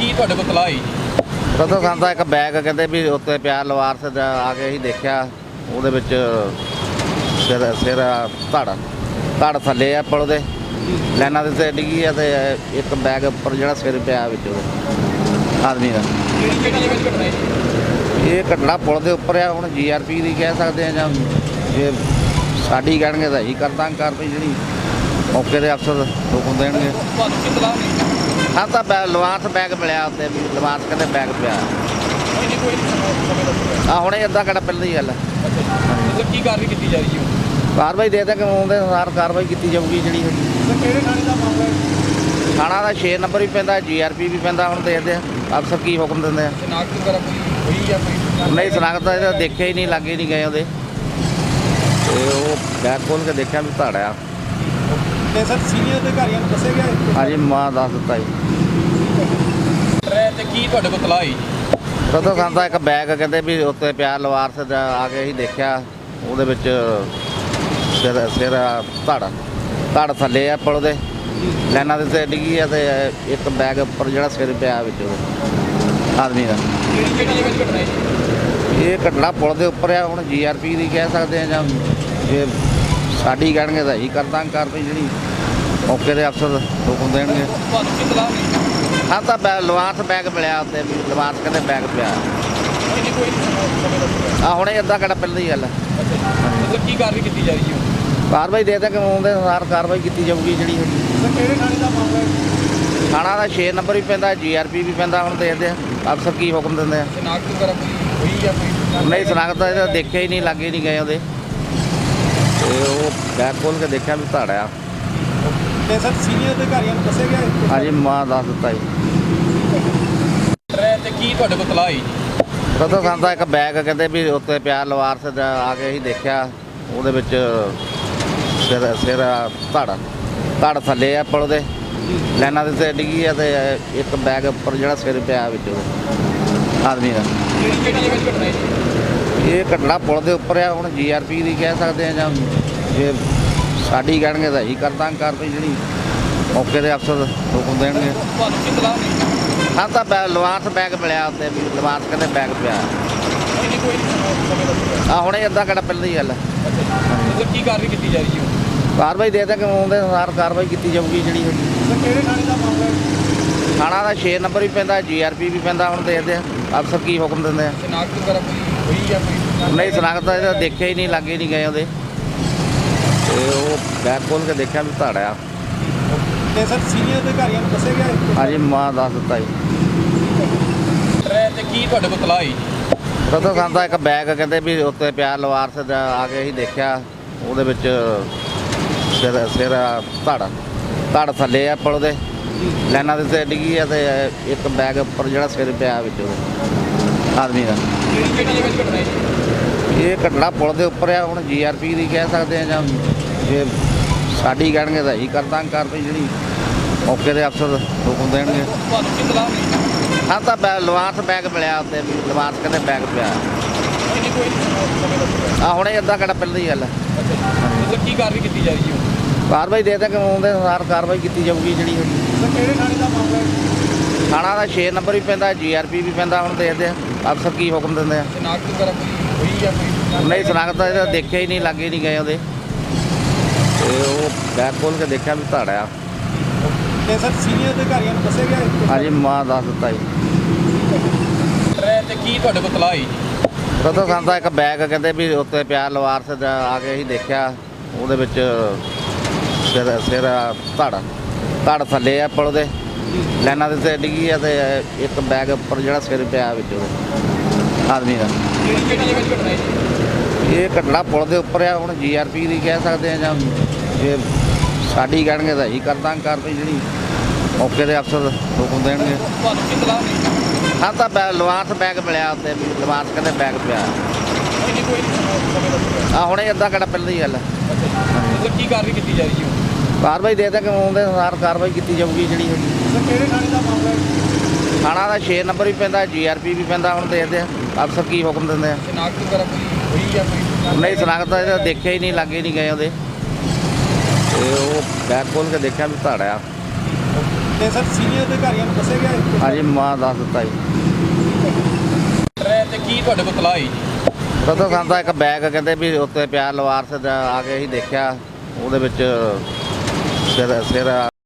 ਕੀ ਤੁਹਾਡੇ ਕੋਲ ਤਲਾਹ ਹੋਈ ਕਦੋਂ ਖਾਂਦਾ ਇੱਕ ਬੈਗ ਕਹਿੰਦੇ ਵੀ ਉੱਤੇ ਪਿਆ ਲਵਾਰਸ ਦਾ ਆ ਕੇ ਅਸੀਂ ਦੇਖਿਆ ਉਹਦੇ ਵਿੱਚ ਸਿਰ ਸਿਰ ਧੜ ਧੜ ਥੱਲੇ ਆ ਪੁਲ ਦੇ ਲੈਣਾ ਦੇ ਤੇ ਡਿੱਗੀ ਆ ਤੇ ਇੱਕ ਬੈਗ ਉੱਪਰ ਜਿਹੜਾ ਸਿਰ ਪਿਆ ਵਿੱਚ ਉਹਦੇ। ਆਦਮੀ ਦਾ। ਕਿਹੜੀ ਕਿਹੜੀ ਜਗ੍ਹਾ 'ਚ ਘਟਨਾ ਹੈ ਇਹ ਘਟਨਾ ਪੁਲ ਦੇ ਉੱਪਰ ਆ ਹੁਣ ਜੀਆਰਪੀ ਦੀ ਕਹਿ ਸਕਦੇ ਆ ਜਾਂ ਜੇ ਸਾਡੀ ਕਹਿਣਗੇ ਤਾਂ ਹੀ ਕਰ ਦਾਂਗੇ ਕਾਰਵਾਈ ਜਿਹੜੀ ਮੌਕੇ ਦੇ ਅਫਸਰ ਹੁਕਮ ਦੇਣਗੇ। ਤੁਹਾਨੂੰ ਕੀ ਤਲਾਹ ਮਿਲੀ? ਹਾਂ ਤਾਂ ਬੈ- ਲਵਾਰਸ ਬੈਗ ਮਿਲਿਆ ਉੱਤੇ ਵੀ ਲਵਾਰਸ ਕਹਿੰਦੇ ਬੈਗ ਪਿਆ। ਆ ਹੁਣੇ ਅੱਧਾ ਘੰਟਾ ਪਹਿਲਾਂ ਦੀ ਗੱਲ ਹੈ। ਮਤਲਬ ਕੀ ਕਾਰਵਾਈ ਕੀਤੀ ਜਾ ਰਹੀ ਹੈ? ਕਾਰਵਾਈ ਦੇ ਦੇ ਕਿ ਉਹਦੇ ਅਨੁਸਾਰ ਕਾਰਵਾਈ ਕੀਤੀ ਜਾਊਗੀ ਜਿਹੜੀ ਕਿਹੜੇ ਥਾਣੇ ਦਾ ਮਾਮਲਾ ਹੈ? ਥਾਣਾ ਦਾ 6 ਨੰਬਰ ਵੀ ਪੈਂਦਾ ਜੀਆਰਪੀ ਵੀ ਪੈਂਦਾ ਹੁਣ ਦੇਖਦੇ ਆ ਅਫਸਰ ਕੀ ਹੁਕਮ ਦਿੰਦੇ ਆ। ਨਾਕ ਵਗੈਰਾ ਕੋਈ ਹੋਈ ਜਾਂ ਕੋਈ ਨਹੀਂ ਸਨਾਖਤ ਤਾਂ ਦੇਖਿਆ ਹੀ ਨਹੀਂ ਲੱਗੇ ਨਹੀਂ ਗਏ ਉਹਦੇ। ਤੇ ਉਹ ਬੈਗ ਖੋਲ ਕੇ ਦੇਖਿਆ ਵੀ ਧੜ ਆ। ਤੇ ਸਰ ਸੀਨੀਅਰ ਅਧਿਕਾਰੀਆਂ ਨੂੰ ਦੱਸਿਆ ਗਿਆ ਹਾਂਜੀ ਮਾਂ ਦੱਸ ਦਿੱਤਾ ਜੀ। ਹੈ ਤੇ ਕੀ ਤੁਹਾਡੇ ਕੋਲ ਤਲਾਹ ਹੋਈ ਕਦੋਂ ਖਾਂਦਾ ਇੱਕ ਬੈਗ ਕਹਿੰਦੇ ਵੀ ਉੱਤੇ ਪਿਆ ਲਵਾਰਸ ਦਾ ਆ ਕੇ ਅਸੀਂ ਦੇਖਿਆ। ਉਹਦੇ ਵਿੱਚ ਸਿਰ ਸਿਰ ਧੜ ਧੜ ਥੱਲੇ ਆ ਪੁਲ ਦੇ। ਲੈਣਾ ਦੇ ਤੇ ਡਿੱਗੀ ਆ ਤੇ ਇੱਕ ਬੈਗ ਉੱਪਰ ਜਿਹੜਾ ਸਿਰ ਪਿਆ ਵਿੱਚ ਉਹਦੇ ਆਦਮੀ ਦਾ। ਕਿਹੜੀ ਕਿਹੜੀ ਜਗ੍ਹਾ 'ਚ ਘਟਨਾ ਹੈ ਇਹ ਘਟਨਾ ਪੁਲ ਦੇ ਉੱਪਰ ਆ ਹੁਣ ਜੀਆਰਪੀ ਦੀ ਕਹਿ ਸਕਦੇ ਆ ਜਾਂ ਜੇ ਸਾਡੀ ਕਹਿਣਗੇ ਤਾਂ ਹੀ ਕਰ ਦਾਂਗੇ ਕਾਰਵਾਈ ਜਿਹੜੀ ਮੌਕੇ ਦੇ ਅਫਸਰ ਹੁਕਮ ਦੇਣਗੇ। ਤੁਹਾਨੂੰ ਕੀ ਤਲਾਹ ਮਿਲੀ ਹਾਂ ਤਾਂ ਬੈ- ਲਵਾਰਸ ਬੈਗ ਮਿਲਿਆ ਉੱਤੇ ਵੀ ਲਵਾਰਸ ਕਹਿੰਦੇ ਬੈਗ ਪਿਆ। ਆ ਹੁਣੇ ਅੱਧਾ ਘੰਟਾ ਪਹਿਲਾਂ ਦੀ ਗੱਲ ਹੈ। ਮਤਲਬ ਕੀ ਕਾਰਵਾਈ ਕੀਤੀ ਜਾ ਰਹੀ ਹੈ? ਕਾਰਵਾਈ ਦੇ ਦੇ ਕਿ ਉਹਦੇ ਅਨੁਸਾਰ ਕਾਰਵਾਈ ਕੀਤੀ ਜਾਊਗੀ ਜਿਹੜੀ ਸਰ ਕਿਹੜੇ ਥਾਣੇ ਦਾ ਮਾਮਲਾ ਹੈ ਥਾਣਾ ਦਾ 6 ਨੰਬਰ ਵੀ ਪੈਂਦਾ ਜੀਆਰਪੀ ਵੀ ਪੈਂਦਾ ਹੁਣ ਦੇਖਦੇ ਆ ਅਫਸਰ ਕੀ ਹੁਕਮ ਦਿੰਦੇ ਆ। ਤੇ ਨਾਕ ਵਗੈਰਾ ਕੋਈ ਹੋਈ ਜਾਂ ਕੋਈ? ਨਹੀਂ ਸਨਾਖਤ ਤਾਂ ਦੇਖਿਆ ਹੀ ਨਹੀਂ ਲੱਗੇ ਨਹੀਂ ਗਏ ਉਹਦੇ। ਤੇ ਉਹ ਬੈਗ ਖੋਲ ਕੇ ਦੇਖਿਆ ਵੀ ਧੜ ਆ। ਤੇ ਸਰ ਸੀਨੀਅਰ ਅਧਿਕਾਰੀਆਂ ਨੂੰ ਦੱਸਿਆ ਗਿਆ ਹਾਂਜੀ ਮਾਂ ਦੱਸ ਦਿੱਤਾ ਜੀ। ਹੈ ਤੇ ਕੀ ਤੁਹਾਡੇ ਕੋਲ ਤਲਾਹ ਹੋਈ ਕਦੋਂ ਖਾਂਦਾ ਇੱਕ ਬੈਗ ਕਹਿੰਦੇ ਵੀ ਉੱਤੇ ਪਿਆ ਲਵਾਰਸ ਦਾ ਆ ਕੇ ਅਸੀਂ ਦੇਖਿਆ ਉਹਦੇ ਵਿੱਚ ਸਿਰ ਸਿਰ ਧੜ। ਧੜ ਥੱਲੇ ਆ ਪੁਲ ਦੇ। ਲੈਣਾ ਦੇ ਤੇ ਡਿੱਗੀ ਆ ਤੇ ਇੱਕ ਬੈਗ ਉੱਪਰ ਜਿਹੜਾ ਸਿਰ ਪਿਆ ਵਿੱਚ ਉਹਦੇ ਆਦਮੀ ਦਾ। ਕਿਹੜੀ ਕਿਹੜੀ ਜਗ੍ਹਾ 'ਚ ਘਟਨਾ ਹੈ ਇਹ ਘਟਨਾ ਪੁਲ ਦੇ ਉੱਪਰ ਆ ਹੁਣ ਜੀਆਰਪੀ ਦੀ ਕਹਿ ਸਕਦੇ ਆ ਜਾਂ ਜੇ ਸਾਡੀ ਕਹਿਣਗੇ ਤਾਂ ਹੀ ਕਰ ਦਾਂਗੇ ਕਾਰਵਾਈ ਜਿਹੜੀ ਮੌਕੇ ਦੇ ਅਫਸਰ ਹੁਕਮ ਦੇਣਗੇ। ਤੁਹਾਨੂੰ ਕੀ ਤਲਾਹ ਮਿਲੀ ਹਾਂ ਤਾਂ ਬੈ- ਲਵਾਰਸ ਬੈਗ ਮਿਲਿਆ ਉੱਤੇ ਵੀ ਲਵਾਰਸ ਕਹਿੰਦੇ ਬੈਗ ਪਿਆ। ਕੋਈ ਸਮੇਂ ਆ ਹੁਣੇ ਅੱਧਾ ਘੰਟਾ ਪਹਿਲਾਂ ਦੀ ਗੱਲ ਹੈ ਮਤਲਬ ਕੀ ਕਾਰਵਾਈ ਕੀਤੀ ਜਾ ਰਹੀ ਹੈ? ਕਾਰਵਾਈ ਦੇ ਦੇ ਕਿ ਉਹਦੇ ਅਨੁਸਾਰ ਕਾਰਵਾਈ ਕੀਤੀ ਜਾਊਗੀ ਜਿਹੜੀ ਹੈਗੀ। ਸਰ ਕਿਹੜੇ ਥਾਣੇ ਦਾ ਮਾਮਲਾ ਹੈ? ਥਾਣਾ ਦਾ 6 ਨੰਬਰ ਵੀ ਪੈਂਦਾ ਜੀਆਰਪੀ ਵੀ ਪੈਂਦਾ ਹੁਣ ਦੇਖਦੇ ਆ ਅਫਸਰ ਕੀ ਹੁਕਮ ਦਿੰਦੇ ਆ। ਤੇ ਨਾਕ ਵਗੈਰਾ ਕੋਈ ਹੋਈ ਜਾਂ ਕੋਈ ਨਹੀਂ ਸਨਾਖਤ ਤਾਂ ਇਹਦਾ ਦੇਖਿਆ ਹੀ ਨਹੀਂ ਲੱਗੇ ਨਹੀਂ ਗਏ ਉਹਦੇ। ਤੇ ਉਹ ਬੈਗ ਖੋਲ ਕੇ ਦੇਖਿਆ ਵੀ ਧੜ ਆ। ਤੇ ਸਰ ਸੀਨੀਅਰ ਅਧਿਕਾਰੀਆਂ ਨੂੰ ਦੱਸਿਆ ਗਿਆ ਹਾਂਜੀ ਮਾਂ ਦੱਸ ਦਿੱਤਾ ਜੀ। ਹੈ ਤੇ ਕੀ ਤੁਹਾਡੇ ਕੋਲ ਤਲਾਹ ਹੋਈ ਕਦੋਂ ਖਾਂਦਾ ਇੱਕ ਬੈਗ ਕਹਿੰਦੇ ਵੀ ਉੱਤੇ ਪਿਆ ਲਵਾਰਸ ਦਾ ਆ ਕੇ ਅਸੀਂ ਦੇਖਿਆ। ਉਹਦੇ ਵਿੱਚ ਸਿਰ ਸਿਰ ਧੜ। ਧੜ ਥੱਲੇ ਆ ਪੁਲ ਦੇ ਲੈਣਾ ਦੇ ਤੇ ਡਿੱਗੀ ਆ ਤੇ ਇੱਕ ਬੈਗ ਉੱਪਰ ਜਿਹੜਾ ਸਿਰ ਪਿਆ ਵਿੱਚ ਉਹਦੇ। ਆਦਮੀ ਦਾ। ਇਹ ਘਟਨਾ ਪੁਲ ਦੇ ਉੱਪਰ ਆ ਹੁਣ ਜੀਆਰਪੀ ਦੀ ਕਹਿ ਸਕਦੇ ਆ ਜਾਂ ਜੇ ਸਾਡੀ ਕਹਿਣਗੇ ਤਾਂ ਹੀ ਕਰ ਦਾਂਗੇ ਕਾਰਵਾਈ ਜਿਹੜੀ ਮੌਕੇ ਦੇ ਅਫਸਰ ਹੁਕਮ ਦੇਣਗੇ। ਹਾਂ ਤਾਂ ਬੈ- ਲਵਾਰਸ ਬੈਗ ਮਿਲਿਆ ਉੱਤੇ ਵੀ ਲਵਾਰਸ ਕਹਿੰਦੇ ਬੈਗ ਪਿਆ। ਆ ਹੁਣੇ ਅੱਧਾ ਘੰਟਾ ਪਹਿਲਾਂ ਦੀ ਗੱਲ ਹੈ ਕੀ ਕਾਰਵਾਈ ਕੀਤੀ ਜਾ ਰਹੀ ਹੈ? ਕਾਰਵਾਈ ਦੇ ਦੇ ਕਿ ਉਹਦੇ ਅਨੁਸਾਰ ਕਾਰਵਾਈ ਕੀਤੀ ਜਾਊਗੀ ਜਿਹੜੀ ਕਿਹੜੇ ਥਾਣੇ ਦਾ ਮਾਮਲਾ ਹੈ ਥਾਣਾ ਦਾ 6 ਨੰਬਰ ਵੀ ਪੈਂਦਾ ਜੀਆਰਪੀ ਵੀ ਪੈਂਦਾ ਹੁਣ ਦੇਖਦੇ ਆ ਅਫਸਰ ਕੀ ਹੁਕਮ ਦਿੰਦੇ ਆ। ਤੇ ਨਾਕ ਵਗੈਰਾ ਕੋਈ ਹੋਈ ਜਾਂ ਕੋਈ? ਨਹੀਂ ਸਨਾਖਤ ਤਾਂ ਇਹਦਾ ਦੇਖਿਆ ਹੀ ਨਹੀਂ ਲੱਗੇ ਨਹੀਂ ਗਏ ਉਹਦੇ। ਤੇ ਉਹ ਬੈਗ ਖੋਲ ਕੇ ਦੇਖਿਆ ਵੀ ਧੜ ਆ। ਤੇ ਸਰ ਸੀਨੀਅਰ ਅਧਿਕਾਰੀਆਂ ਨੂੰ ਦੱਸਿਆ ਗਿਆ ਹਾਂਜੀ ਮਾਂ ਦੱਸ ਦਿੱਤਾ ਜੀ। ਹੈ ਤੇ ਕੀ ਤੁਹਾਡੇ ਕੋਲ ਤਲਾਹ ਹੋਈ ਕਦੋਂ ਖਾਂਦਾ ਇੱਕ ਬੈਗ ਕਹਿੰਦੇ ਵੀ ਉੱਤੇ ਪਿਆ ਲਵਾਰਸ ਦਾ ਆ ਕੇ ਅਸੀਂ ਦੇਖਿਆ। ਉਹਦੇ ਵਿੱਚ ਸਿਰ ਸਿਰ ਧੜ। ਧੜ ਥੱਲੇ ਆ ਪੁਲ ਦੇ। ਲੈਣਾ ਦੇ ਤੇ ਡਿੱਗੀ ਆ ਤੇ ਇੱਕ ਬੈਗ ਉੱਪਰ ਜਿਹੜਾ ਸਿਰ ਪਿਆ ਵਿੱਚ ਉਹਦੇ ਆਦਮੀ ਦਾ। ਕਿਹੜੀ ਕਿਹੜੀ ਜਗ੍ਹਾ 'ਚ ਘਟਨਾ ਹੈ ਇਹ ਘਟਨਾ ਪੁਲ ਦੇ ਉੱਪਰ ਆ ਹੁਣ ਜੀਆਰਪੀ ਦੀ ਕਹਿ ਸਕਦੇ ਆ ਜਾਂ ਜੇ ਸਾਡੀ ਕਹਿਣਗੇ ਤਾਂ ਹੀ ਕਰ ਦਾਂਗੇ ਕਾਰਵਾਈ ਜਿਹੜੀ। ਮੌਕੇ ਦੇ ਅਫਸਰ ਹੁਕਮ ਦੇਣਗੇ। ਤੁਹਾਨੂੰ ਕੀ ਤਲਾਹ ਮਿਲੀ ਹਾਂ ਤਾਂ ਬੈ- ਲਵਾਰਸ ਬੈਗ ਮਿਲਿਆ ਉੱਤੇ ਵੀ ਲਵਾਰਸ ਕਹਿੰਦੇ ਬੈਗ ਪਿਆ। ਆ ਹੁਣੇ ਅੱਧਾ ਘੰਟਾ ਪਹਿਲਾਂ ਦੀ ਗੱਲ ਹੈ ਕੀ ਕਾਰਵਾਈ ਕੀਤੀ ਜਾ ਰਹੀ ਹੈ ਕਾਰਵਾਈ ਦੇ ਦੇ ਕਿ ਉਹਦੇ ਅਨੁਸਾਰ ਕਾਰਵਾਈ ਕੀਤੀ ਜਾਊਗੀ ਜਿਹੜੀ ਹੈਗੀ। ਸਰ ਕਿਹੜੇ ਥਾਣੇ ਦਾ ਮਾਮਲਾ ਹੈ? ਥਾਣਾ ਦਾ 6 ਨੰਬਰ ਵੀ ਪੈਂਦਾ ਜੀਆਰਪੀ ਵੀ ਪੈਂਦਾ ਹੁਣ ਦੇਖਦੇ ਆ ਅਫਸਰ ਕੀ ਹੁਕਮ ਦਿੰਦੇ ਆ। ਤੇ ਨਾਕ ਵਗੈਰਾ ਕੋਈ ਹੋਈ ਜਾਂ ਕੋਈ ਨਹੀਂ ਸਨਾਖਤ ਤਾਂ ਇਹਦਾ ਦੇਖਿਆ ਹੀ ਨਹੀਂ ਲੱਗੇ ਨਹੀਂ ਗਏ ਉਹਦੇ। ਤੇ ਉਹ ਬੈਗ ਖੋਲ ਕੇ ਦੇਖਿਆ ਵੀ ਧੜ ਆ। ਤੇ ਸਰ ਸੀਨੀਅਰ ਅਧਿਕਾਰੀਆਂ ਨੂੰ ਦੱਸਿਆ ਗਿਆ ਹਾਂਜੀ ਮਾਂ ਦੱਸ ਦਿੱਤਾ ਜੀ। ਤੇ ਕੀ ਤੁਹਾਡੇ ਕੋਲ ਤਲਾਹ ਹੋਈ ਜੀ? ਪਤਾ ਸਾਨੂੰ ਤਾਂ ਇੱਕ ਬੈਗ ਕਹਿੰਦੇ ਵੀ ਉੱਤੇ ਪਿਆ ਲਵਾਰਸ ਦਾ ਆ ਕੇ ਅਸੀਂ ਦੇਖਿਆ। ਉਹਦੇ ਵਿੱਚ ਸਿਰ ਸਿਰ